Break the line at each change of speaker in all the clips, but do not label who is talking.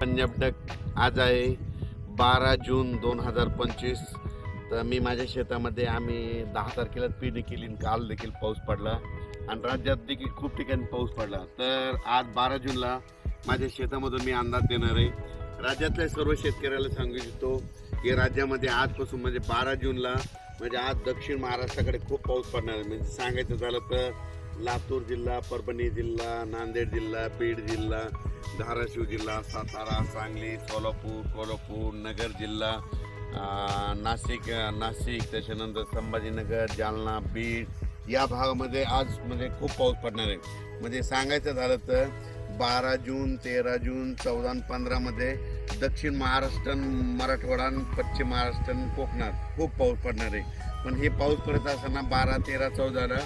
Punjab duck आज आहे बारा जून दोन हजार पंचवीस. तर मी माझ्या शेतामध्ये आम्ही दहा तारखेला पेरणी केली आणि काल देखील पाऊस पडला. आणि राज्यात देखील खूप ठिकाणी पाऊस पडला. तर आज बारा जूनला माझ्या शेतामधून मी अंदाज देणार आहे. राज्यातल्या सर्व शेतकऱ्याला सांगू इच्छितो की राज्यामध्ये आजपासून म्हणजे बारा जूनला म्हणजे आज दक्षिण महाराष्ट्राकडे खूप पाऊस पडणार आहे. म्हणजे सांगायचं झालं तर लातूर जिल्हा परभणी जिल्हा नांदेड जिल्हा बीड जिल्हा धाराशिव जिल्हा सातारा सांगली सोलापूर कोल्हापूर नगर जिल्हा नाशिक नाशिक त्याच्यानंतर संभाजीनगर जालना बीड या भागामध्ये आज म्हणजे खूप पाऊस पडणार आहे. म्हणजे सांगायचं झालं तर बारा जून तेरा जून चौदा आणि पंधरामध्ये दक्षिण महाराष्ट्र मराठवाडा पश्चिम महाराष्ट्र कोकणात खूप पाऊस पडणार आहे. पण हे पाऊस पडत असताना बारा तेरा चौदाला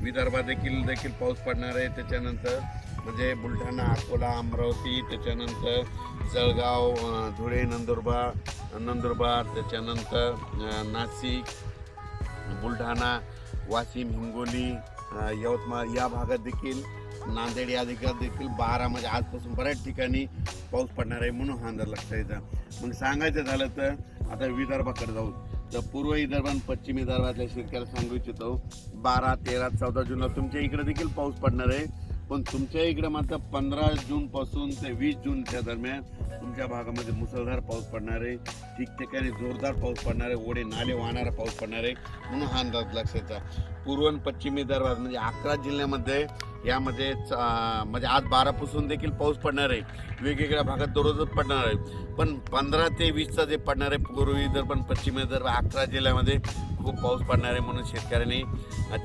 विदर्भात देखील देखील पाऊस पडणार आहे. त्याच्यानंतर म्हणजे बुलढाणा अकोला अमरावती त्याच्यानंतर जळगाव धुळे नंदुरबार नंदुरबार त्याच्यानंतर नाशिक बुलढाणा वाशिम हिंगोली यवतमाळ या भागात देखील नांदेड या देखील देखील बारामध्ये म्हणजे आजपासून बऱ्याच ठिकाणी पाऊस पडणार आहे म्हणून हा अंदाज लक्षात येतं. मग सांगायचं झालं तर आता विदर्भाकडे जाऊ तर पूर्व विदर्भ आणि पश्चिम विदर्भातल्या शेतकऱ्याला सांगू इच्छितो बारा तेरा चौदा जूनला तुमच्या इकडे देखील पाऊस पडणार आहे. पण तुमच्या इकडे मात्र पंधरा जून पासून ते वीस जूनच्या दरम्यान तुमच्या भागामध्ये मुसळधार पाऊस पडणार आहे. ठिकठिकाणी जोरदार पाऊस पडणार आहे. ओढे नाले वाहणारा पाऊस पडणार आहे. म्हणून हा अंदाज लक्षात पूर्व आणि पश्चिम विदर्भात म्हणजे अकरा जिल्ह्यामध्ये यामध्ये च- म्हणजे आज बारापासून देखील पाऊस पडणार आहे. वेगवेगळ्या भागात दररोजच पडणार आहे. पण पंधरा ते वीसचा जे पडणार आहे पूर्व विदर्भ पण पश्चिम विदर्भ अकरा जिल्ह्यामध्ये खूप पाऊस पडणार आहे म्हणून शेतकऱ्यांनी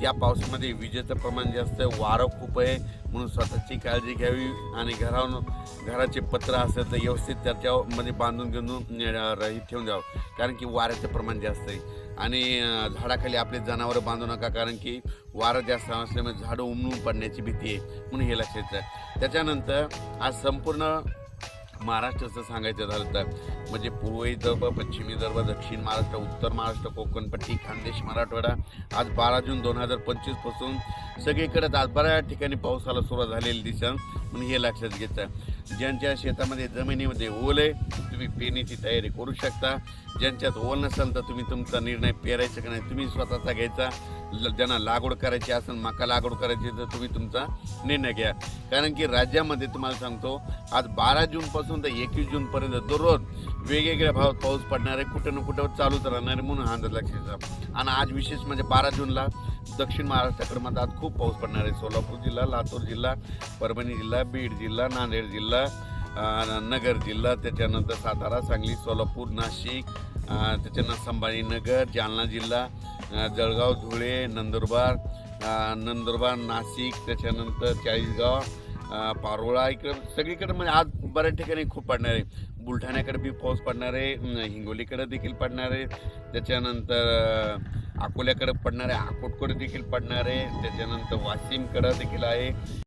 त्या पावसामध्ये विजेचं प्रमाण जास्त आहे वारं खूप आहे म्हणून स्वतःची काळजी घ्यावी आणि घरावर घराचे पत्र असेल तर व्यवस्थित त्याच्यामध्ये बांधून घेऊन ठेवून द्यावं. कारण की वाऱ्याचं प्रमाण जास्त आहे. आणि झाडाखाली आपले जनावरं बांधू नका कारण की वारं जास्त असल्यामुळे झाडं उमलून पडण्याची भीती आहे म्हणून हे लक्षात त्याच्यानंतर आज संपूर्ण महाराष्ट्राचं सांगायचं झालं तर म्हणजे पूर्वी विदर्भ पश्चिम विदर्भ दक्षिण महाराष्ट्र उत्तर महाराष्ट्र कोकणपट्टी खानदेश मराठवाडा आज बारा जून दोन हजार पंचवीसपासून सगळीकडेच आज बऱ्याच ठिकाणी पावसाला सुरुवात झालेली दिसन म्हणून हे लक्षात घ्यायचं ज्यांच्या शेतामध्ये जमिनीमध्ये ओल आहे तुम्ही पेरणीची तयारी करू शकता. ज्यांच्यात ओल नसेल तर तुम्ही तुमचा निर्णय पेरायचा का नाही तुम्ही स्वतःचा घ्यायचा. ल- ज्यांना लागवड करायची असेल मका लागवड करायची तर तुम्ही तुमचा निर्णय घ्या. कारण की राज्यामध्ये तुम्हाला सांगतो आज बारा जूनपासून तर एकवीस जूनपर्यंत दररोज वेगवेगळ्या भावात पाऊस पडणार आहे. कुठं ना कुठं चालूच राहणार आहे म्हणून हा अंदाज लक्षात आणि आज विशेष म्हणजे बारा जूनला दक्षिण महाराष्ट्राकडे मात्र आज खूप पाऊस पडणार आहे. सोलापूर जिल्हा लातूर जिल्हा परभणी जिल्हा बीड जिल्हा नांदेड जिल्हा नगर जिल्हा त्याच्यानंतर सातारा सांगली सोलापूर नाशिक त्याच्यानंतर संभाजीनगर जालना जिल्हा जळगाव धुळे नंदुरबार नंदुरबार नाशिक त्याच्यानंतर चाळीसगाव पारोळा इकडं सगळीकडे म्हणजे आज बऱ्याच ठिकाणी खूप पडणार आहे. बुलढाण्याकडे बी पाऊस पडणार आहे. हिंगोलीकडे देखील पडणार आहे. त्याच्यानंतर अकोल्याकडे पडणार आहे अकोटकडे देखील पडणार आहे त्याच्यानंतर वाशिमकडे देखील आहे.